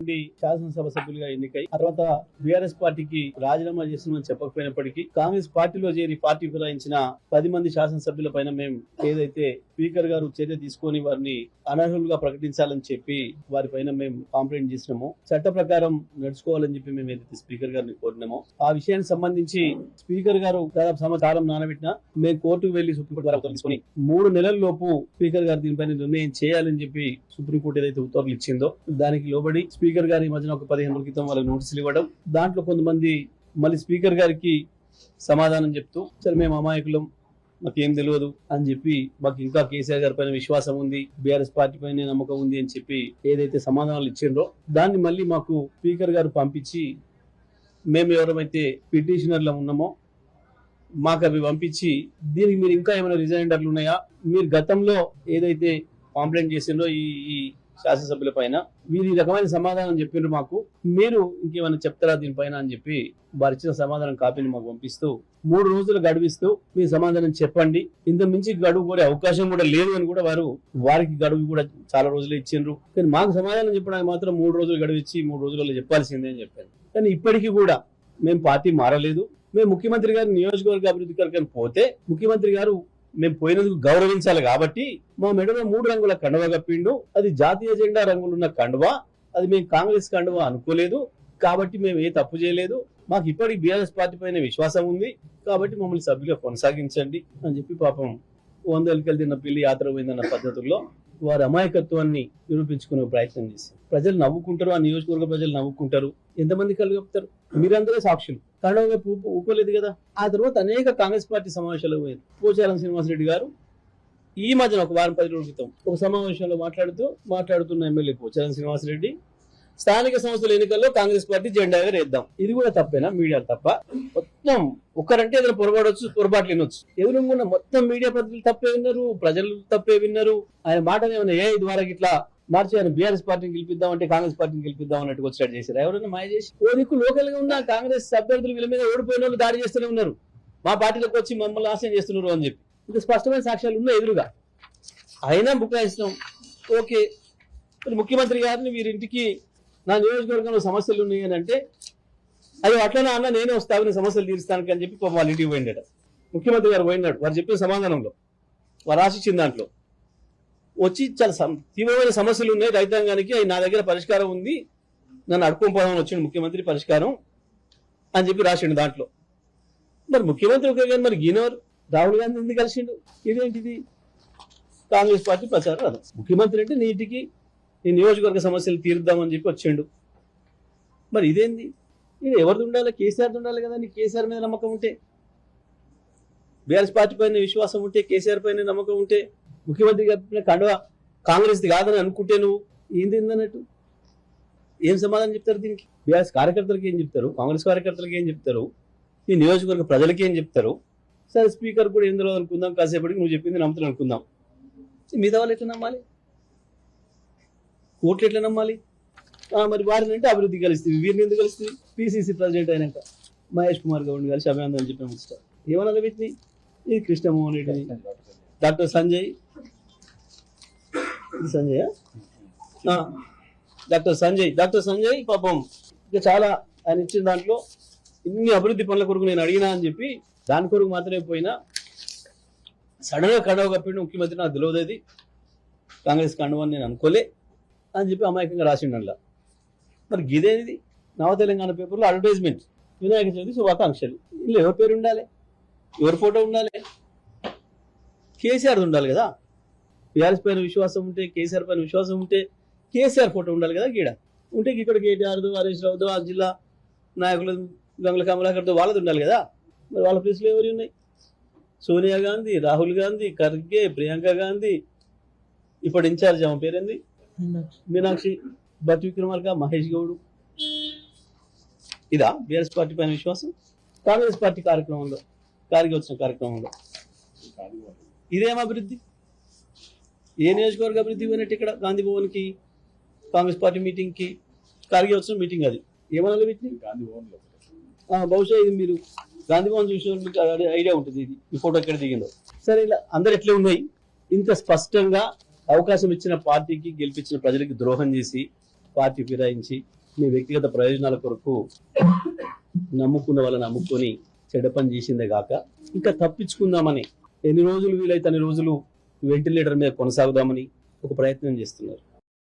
నుండి శాసనసభ సభ్యులుగా ఎన్నికై తర్వాత బీఆర్ఎస్ పార్టీకి రాజీనామా చేస్తున్నామని చెప్పకపోయినప్పటికీ కాంగ్రెస్ పార్టీలో చేరి పార్టీ ఫిరాయించిన పది మంది శాసనసభ్యుల పైన మేము ఏదైతే స్పీకర్ గారు చర్య తీసుకొని వారిని అనర్హులుగా ప్రకటించాలని చెప్పి వారి పైన మేము కాంప్లైంట్ చేసినాము. చట్ట ప్రకారం నడుచుకోవాలని చెప్పి మేము ఏదైతే స్పీకర్ గారిని కోరినామో ఆ విషయానికి సంబంధించి స్పీకర్ గారు దాదాపు సంవత్సరం మేము కోర్టుకు వెళ్ళి సుప్రీంకోర్టు తీసుకుని మూడు నెలల లోపు స్పీకర్ గారు దీనిపైన నిర్ణయం చేయాలని చెప్పి సుప్రీంకోర్టు ఏదైతే ఉత్తర్వులు ఇచ్చిందో దానికి లోబడి స్పీకర్ గారి మధ్యన ఒక పదిహేను రోజుల క్రితం వాళ్ళకి నోటీసులు ఇవ్వడం దాంట్లో కొంతమంది మళ్ళీ స్పీకర్ గారికి సమాధానం చెప్తూ సరే మేము అమాయకులం మాకేం తెలియదు అని చెప్పి మాకు ఇంకా కేసీఆర్ గారి పైన విశ్వాసం ఉంది బీఆర్ఎస్ పార్టీ పైన నమ్మకం ఉంది అని చెప్పి ఏదైతే సమాధానాలు ఇచ్చిండ్రో దాన్ని మళ్ళీ మాకు స్పీకర్ గారు పంపించి మేము ఎవరైతే పిటిషనర్లు ఉన్నామో మాకు అవి పంపించి దీనికి మీరు ఇంకా ఏమైనా రిజైండర్లు ఉన్నాయా? మీరు గతంలో ఏదైతే కాంప్లైంట్ చేసిండ్రో ఈ శాసనసభ్యులపైన. శాసనసభ్యుల పైన మీరు ఈ రకమైన సమాధానం చెప్పిండ్రు మాకు. మీరు ఇంకేమైనా చెప్తారా దీనిపైన అని చెప్పి వారు ఇచ్చిన సమాధానం కాపీని మాకు పంపిస్తూ మూడు రోజులు గడువిస్తూ మీ సమాధానం చెప్పండి. ఇంత మించి గడువు కోరే అవకాశం కూడా లేదు అని కూడా వారు వారికి గడువు కూడా చాలా రోజులు ఇచ్చిండ్రు. కానీ మాకు సమాధానం చెప్పడానికి మాత్రం మూడు రోజులు గడువు ఇచ్చి మూడు రోజులలో చెప్పాల్సిందే అని చెప్పారు. కానీ ఇప్పటికీ కూడా మేము పార్టీ మారలేదు. మేము ముఖ్యమంత్రి గారి నియోజకవర్గ అభివృద్ధి కొరకు పోతే ముఖ్యమంత్రి గారు మేము పోయినందుకు గౌరవించాలి కాబట్టి మా మెడలో మూడు రంగుల కండువ కప్పిండు. అది జాతీయ జెండా రంగులున్న కండువ. అది మేము కాంగ్రెస్ కండువా అనుకోలేదు. కాబట్టి మేము ఏ తప్పు చేయలేదు. మాకు ఇప్పటికి బీఆర్ఎస్ పార్టీ పైన విశ్వాసం ఉంది. కాబట్టి మమ్మల్ని సభ్యులుగా కొనసాగించండి అని చెప్పి పాపం వందలకెళ్ళి తిన్న పిల్లి యాత్ర పోయిందన్న పద్ధతుల్లో వారి అమాయకత్వాన్ని నిరూపించుకునే ప్రయత్నం చేశారు. ప్రజలు నవ్వుకుంటారు ఆ నియోజకవర్గ ప్రజలు నవ్వుకుంటారు. ఎంతమంది కలుగుతారు మీరందరూ సాక్షులు. కడవ వైపు కదా? ఆ తర్వాత అనేక కాంగ్రెస్ పార్టీ సమావేశాలకు పోయారు. పోచారం శ్రీనివాసరెడ్డి గారు ఈ మధ్యన ఒక వారం పది రోజుల క్రితం ఒక సమావేశంలో మాట్లాడుతూ మాట్లాడుతున్న ఎమ్మెల్యే పోచారం శ్రీనివాసరెడ్డి స్థానిక సంస్థల ఎన్నికల్లో కాంగ్రెస్ పార్టీ జెండా ఎగరేద్దాం ఇది కూడా తప్పేనా? మీడియా తప్ప? మొత్తం ఒక్కరంటే ఏదైనా పొరపాడొచ్చు పొరపాట్లు వినొచ్చు. ఎదురుగున్న మొత్తం మీడియా ప్రతినిధులు తప్పే విన్నారు ప్రజలు తప్పే విన్నారు. ఆయన మాటలు ఏమైనా ఏ ద్వారా ఇట్లా మార్చి ఆయన బీఆర్ఎస్ పార్టీని గెలిపిద్దాం అంటే కాంగ్రెస్ పార్టీని గెలిపిద్దాం అన్నట్టు వచ్చి చేశారు? ఎవరైనా మాయ చేసి? ఓ దిక్కు లోకల్గా ఉన్న కాంగ్రెస్ అభ్యర్థులు వీళ్ళ మీద ఓడిపోయిన వాళ్ళు దాడి చేస్తూనే ఉన్నారు. మా పార్టీలోకి వచ్చి మమ్మల్ని ఆశయం చేస్తున్నారు అని చెప్పి. ఇంకా స్పష్టమైన సాక్ష్యాలు ఉన్నాయి ఎదురుగా. అయినా బుకాయిస్తున్నాం ఓకే. ముఖ్యమంత్రి గారిని వీరింటికి నా నియోజకవర్గంలో సమస్యలు ఉన్నాయి అని అంటే అది అట్లనే అన్న నేనే వస్తాను నీ సమస్యలు తీరుస్తానికి అని చెప్పి వాళ్ళు ఇంటికి పోయిండట. ముఖ్యమంత్రి గారు పోయినాడు వారు చెప్పిన సమాధానంలో వారు రాసిచ్చిన దాంట్లో. వచ్చి చాలా తీవ్రమైన సమస్యలు ఉన్నాయి రైతాంగానికి అవి నా దగ్గర పరిష్కారం ఉంది నన్ను అడుక్కొని పోదామని వచ్చిండు ముఖ్యమంత్రి పరిష్కారం అని చెప్పి రాసిండు దాంట్లో. మరి ముఖ్యమంత్రి ఒకే కానీ మరి గీనవర్ రాహుల్ గాంధీ ఎందుకు కలిసిండు? ఇదేంటిది? కాంగ్రెస్ పార్టీ ప్రచారం ముఖ్యమంత్రి అంటే నీటికి ఈ నియోజకవర్గ సమస్యలు తీరుద్దామని చెప్పి వచ్చిండు. మరి ఇదేంది? ఇది ఎవరిది ఉండాలి? కేసీఆర్ ఉండాలి కదా నీ కేసీఆర్ మీద నమ్మకం ఉంటే. బీఆర్ఎస్ పార్టీ పైన విశ్వాసం ఉంటే కేసీఆర్ పైన నమ్మకం ఉంటే ముఖ్యమంత్రి గారి కండువా కాంగ్రెస్ కాదని అనుకుంటే నువ్వు ఏందిందన్నట్టు ఏం సమాధానం చెప్తారు దీనికి? బీఆర్ఎస్ కార్యకర్తలకు ఏం చెప్తారు? కాంగ్రెస్ కార్యకర్తలకు ఏం చెప్తారు? ఈ నియోజకవర్గ ప్రజలకి ఏం చెప్తారు? సరే స్పీకర్ కూడా ఎందులో అనుకుందాం. కాసేపటికి నువ్వు చెప్పింది నమ్ముతాను అనుకుందాం. మిగతా వాళ్ళు ఎట్లా నమ్మాలి? ఓట్లు ఎట్లా నమ్మాలి? మరి వారిని అంటే అభివృద్ధి కలుస్తుంది. వీరిని ఎందుకు కలిస్తుంది? పిసిసి ప్రెసిడెంట్ అయినాక మహేష్ కుమార్ గౌడ్ని కలిసి అభినందనలు చెప్పిన ముచ్చట ఏమన్నా వీటిని ఇది Krishnamohan Reddy doctor Sanjay. Sanjay? Doctor Sanjay. Doctor Sanjay పాపం. ఇంకా చాలా ఆయన ఇచ్చిన దాంట్లో ఇన్ని అభివృద్ధి పనుల కొరకు నేను అడిగినా అని చెప్పి దాని కొరకు మాత్రమే పోయినా సడన్గా కండవ ముఖ్యమంత్రి నాకు తెలియదు కాంగ్రెస్ కండవ అని నేను అనుకోలే. అని చెప్పి అమాయకంగా రాసిండు అందులో మరి ఇదేది నవ తెలంగాణ పేపర్లో అడ్వర్టైజ్మెంట్. వినాయక చవితి శుభాకాంక్షలు. ఇందులో ఎవరి పేరు ఉండాలి? ఎవరి ఫోటో ఉండాలి? కేసీఆర్ ఉండాలి కదా? బీఆర్ఎస్ పైన విశ్వాసం ఉంటే కేసీఆర్ పైన విశ్వాసం ఉంటే కేసీఆర్ ఫోటో ఉండాలి కదా గీడ? ఉంటే ఇక్కడ కేటీఆర్దో హరీష్ రావుదో ఆ జిల్లా నాయకులు గంగుల కమలాకర్తో వాళ్ళది ఉండాలి కదా? మరి వాళ్ళ ప్లేస్లో ఎవరు ఉన్నాయి? సోనియా గాంధీ రాహుల్ గాంధీ ఖర్గే ప్రియాంక గాంధీ. ఇప్పుడు ఇన్ఛార్జ్ ఆమె పేరేంది? మీనాక్షి భట్ విక్రమార్క మహేష్ గౌడ్. ఇదా బీఆర్ఎస్ పార్టీ పైన విశ్వాసం? కాంగ్రెస్ పార్టీ కార్యక్రమంలో కారికి వచ్చిన కార్యక్రమంలో. ఇదేం అభివృద్ధి? ఏ నియోజకవర్గ అభివృద్ధి పోయినట్టు ఇక్కడ గాంధీ భవన్కి కాంగ్రెస్ పార్టీ మీటింగ్కి కారికి వచ్చిన మీటింగ్ అది. ఏమన్నా వీటిని? బహుశా ఇది మీరు గాంధీ భవన్ చూసిన ఐడియా ఉంటుంది ఇది. ఈ ఫోటో ఎక్కడ దిగిందో. సరే ఇలా అందరు ఎట్లా ఉన్నాయి? ఇంత స్పష్టంగా అవకాశం ఇచ్చిన పార్టీకి గెలిపించిన ప్రజలకి ద్రోహం చేసి పార్టీ ఫిరాయించి మీ వ్యక్తిగత ప్రయోజనాల కొరకు నమ్ముకున్న వాళ్ళని నమ్ముకొని చెడ్డ పని చేసిందే కాక ఇంకా తప్పించుకుందామని ఎన్ని రోజులు వీలైతే అన్ని రోజులు వెంటిలేటర్ మీద కొనసాగుదామని ఒక ప్రయత్నం చేస్తున్నారు.